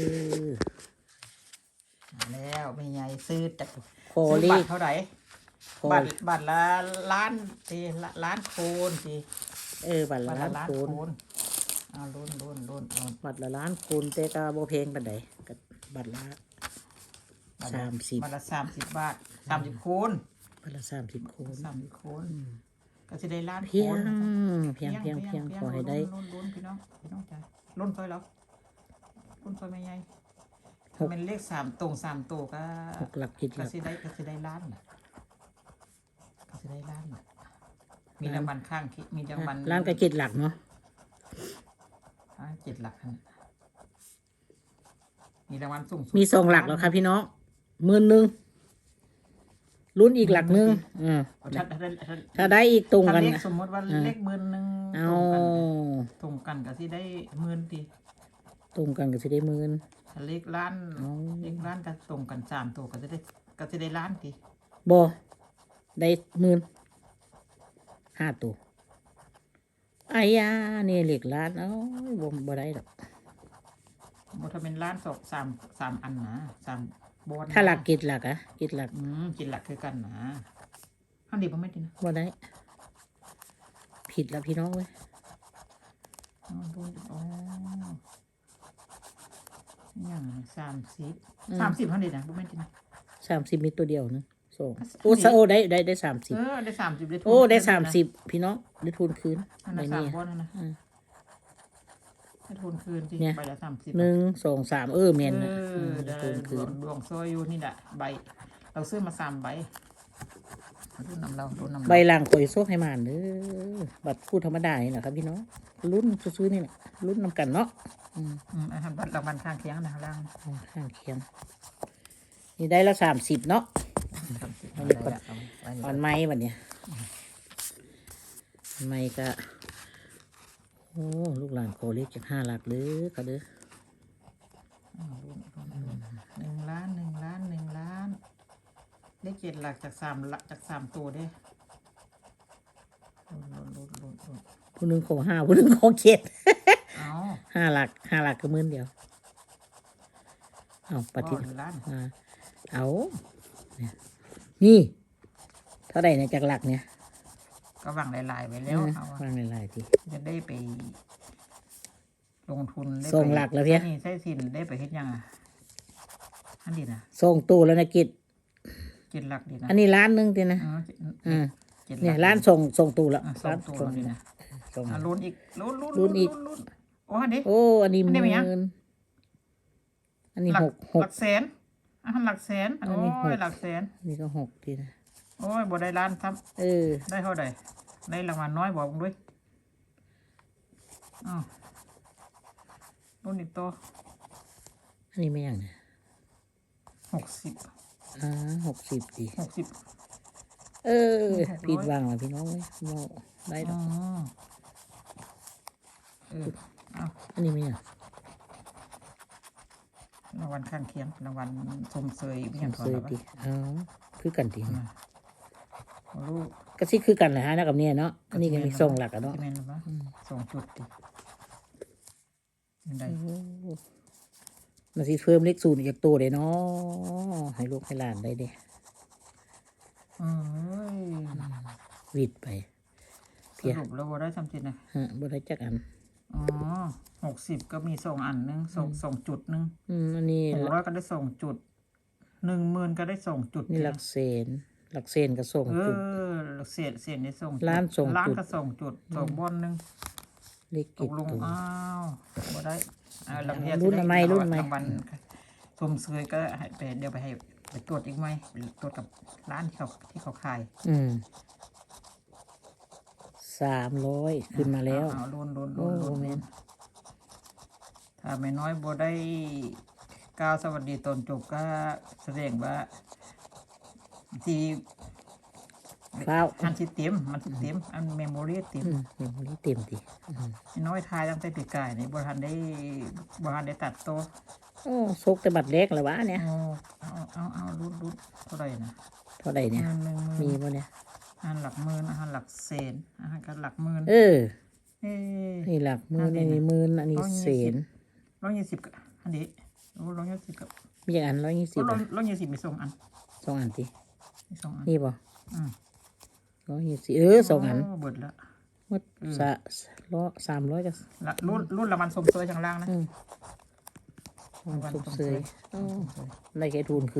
เออมาแล้วไม่ใหญ่ซื้อจากโคซื้อลีบัตรเท่าไหร่โคบัตรบัตรละล้านสิละล้านโคนสิเออบัตรบัละตรล้าละนล้านคูณโคนเอาลุ้นลุ้นลุ้นลุ้นบัตรละล้านคูณแต่ก็บ่เพลงปานใดก็บัตรละ บัตรละสามสิบ บัตรละสามสิบบาทสามสิบโคนบัตรละสามสิบคูณสามสิบโคนก็จะได้ล้านเพียโคงนเพียงเพียงเพียงขอให้ได้ลุ้นลุ้นพี่น้องพี่น้องจ้าลุ้นซอยแล้ว ลุ้นซอยไม่ใหญ่หถ้ากมันเลขสามตรงสามตัวก็หกหลักเจ็ดหก็ลักสิได้ก็สิได้ล้านน่ะก็สิได้ล้านน่ะมีรางวัลข้างคิมีรางวัลล้านก็เจ็ดหลักเนาะอ่าเจ็ดหลักนั่นมีรางวัลสูงสุดมีสองหลักแล้วครับพี่น้องหมื่นหนึ่งลุ้นอีกหลักหนึ่งอ่าถ้าถ้าถ้าถ้าได้อีกตรงถ้ากันเลขนะสมมติว่าอ่าเลขหมื่นหนึ่งเอาตรงกันก็สิได้หมื่นที ตรงกันก็จะได้หมื่นถ้าเลขล้านเอาเลขล้านก็ตรงกันสามตัวก็จะได้ก็จะได้ล้านทีบอได้หมื่นห้าตัวไอ้ยานี่เหล็กล้านเอ้ยบ่บ่ได้ดอกบ่ถ้าเป็นล้านสองสามสามอันนะสามบอลถ้าหลักกิจหลักอะกิจหลักอืมกินหลักคือกันนะอันนี้ผมไม่ดีนะบ่ได้ ผิดแล้วพี่น้องเว้ยอ๋อดู อ๋ออย่างสามสิบสามสิบอันนี้นะผมไม่ดีนะสามสิบมีตัวเดียวนึงสองอะโอ้อันนี้ซะโอ้ได้ได้ได้สามสิบเออได้สามสิบได้ทุนโอ้ได้คืสามนนะสิบพี่น้องได้ทุนคืนอันในนั้นสามนี้ บอลนั่นนะอืมได้ทุนคืนที่เนี่ยใบละสามสิบหนึ่งสองสามเออเมนเอนะอมได้ได้ทุนคืนดวงซอยอยู่นี่แหละใบ เราซื้อมาสามใบรุ่นนำเรารุ่นนำเราใบหลังข่อยโซกให้มานเด้อบัตรผู้ธรรมดานี่แหละครับพี่น้องรุ่นซื้อๆนี่แหละรุ่นนำกันเนาะ อืมอืมอาหารบัตรรางวัลข้างเคียงนะล่างข้างเคียง นี่ได้ละสามสิบเนาะสามสิบอันนี้ได้ก่อนละเอาไว้อ่อนไม้บัดเนี่ยไม้ก็โอ้ลูกหลานโคเล็กจากห้าหลักเด้อก็เด้ออืมรุ่นรุ่นรุ่นหนึ่งล้านหนึ่งล้านหนึ่งล้านเลขเจ็ดหลักจากสามหลักจากสามตัวเด้รุ่นรุ่นรุ่นรุ่นรุ่นผู้หนึ่งของห้าผู้หนึ่งของเจ็ดเอา ห้าหลักห้าหลักก็หมื่นเดียว เอาปฏิพ่อหรือล้านอ่าเอาเนี่ยนี่ เท่าไหร่เนี่ยจากหลักเนี่ย ก็วางหลายๆไว้แล้วนะเอาวางหลายๆทีจะได้ไป ลงทุนได้ไปส่งหลักแล้วเพี้ยนี่ใช้สินได้ไปเฮ็ดยังอะอันดีนะส่งตู้แล้วนะกิจเจ็ดหลักดีนะอันนี้ล้านหนึงทีนะอ๋ออืมเจ็ดหลักเนี่ยร้านส่งส่งตู้แล้วอะสอร้างนตัวส่งดีนะส่งอะลุ้นอีกลุ้นลุ้นลุ้นอีกลุ้น โอ้อันนี้โอ้ อันนี้หอันนี้มื่เป็นยังนอันนี้หลัหกหหกลักแสนอะหลักแสนอันโอ้นี้หกยหลักแสนอันนี่ก็หกทีนะ โอ้ยบ่ได้ล้านครับเออ ได้เท่าใดได้รางวัลน้อยบอกผมด้วยอ้าวลุ้นอีกตัวอันนี้ไม่ยังเนี่ยหกสิบอ่าหกสิบดีหกสิบเออหกร้อยผิดหวังแล้วพี่น้องเว้ยโมได้ดอ๋อ อกเออเอาอันนี้ไม่ยังรางวัลข้างเคียงรางวัลชมเชยไม่ยังก่อนเคยหรอดีอ๋อคือกันทีมาลูกก็สิคือกันแหละฮะนะกับเนี่ยเนาะอันนี้ก็มีส่งหลักอะเนาะที่แม่นปะสองจุดดิยังไงโอ้มันสิเพิ่มเลขศูนย์อีกจากตัวเลยเนาะให้ลูกให้หลานได้เด้เอ้ยวิดไปสเพียรุปแล้วว่าได้สามสิบนะฮะบ่ได้จักอัน อ๋อหกสิบก็มีสองอันหนึงสองสองจุดหนึงอืมอันนี้หกร้อยก็ได้สองจุดหนึ่งหมื่นก็ได้สองจุดนี่หลักเศนหลักเศนก็ส่งเอจุดอเศษเศษได้สองจุดล้านสองล้านจุดก็สองจุดสองบอลหนึ่งเลขตกิจกลงตัวอ้าวบ่ได้อ่าลำเอียรุ่นอะไรรุ่นอะไรรางวัลชมเชยก็ให้ไปเดี๋ยวไปให้ไปตรวจอีกไหมไปตรวจกับร้านที่เขาที่เขาขาย อืม สามร้อยขึ้นมาแล้วเอาลุ้นลุ้นโอ้ลุ้นลุ้นแม่ลุ้นนถ้าไม่น้อยบ่ได้กล่าวสวัสดีตอนจบก็แสดงว่าที่ฟ้าวอันที่เต็มมันที่เต็มอันเมมโมรีเต็ม อืมเดี๋ยววันนี้เต็มทีอืมไม่น้อยทายตั้งแต่ปีกายนี่บ่ทันได้บ่ทันได้ตัดโตวโอ้ซกแต่บัตรเล็กเลยวะเนี่ยเอาเอาเอาเอาลุ้นลุ้นเท่าไหร่นะเท่าไหร่เนี่ยหมื่นหนึ่งหมีมื่นป่ะเนี่ย อาหารหลักหมื่นอาหารหลักแสนอาหารกันหลักหมื่นเออ เอ้นี่หลักหมื่นอันนี้อันนี้นะหมื่นอันนี้ร้อยยี่เศสิบนร้อยยี่สิบก็อันนี้โอ้ร้อยยี่สิบกับมีอย่างอันร้อยยี่สิโอ้บร้อยร้อยยี่สิบมีสองอันสองอันติมีสองอันนี่บ่อืมร้อยยี่สิบเออสองอันโเบิดละ หมดสะร้อยสามร้อยก็ละรุ่นรุ่นละมันสมเสยข้างล่างนะอืมละมันสุกสมเสเสยยอ๋อได้แค่ทุนคือ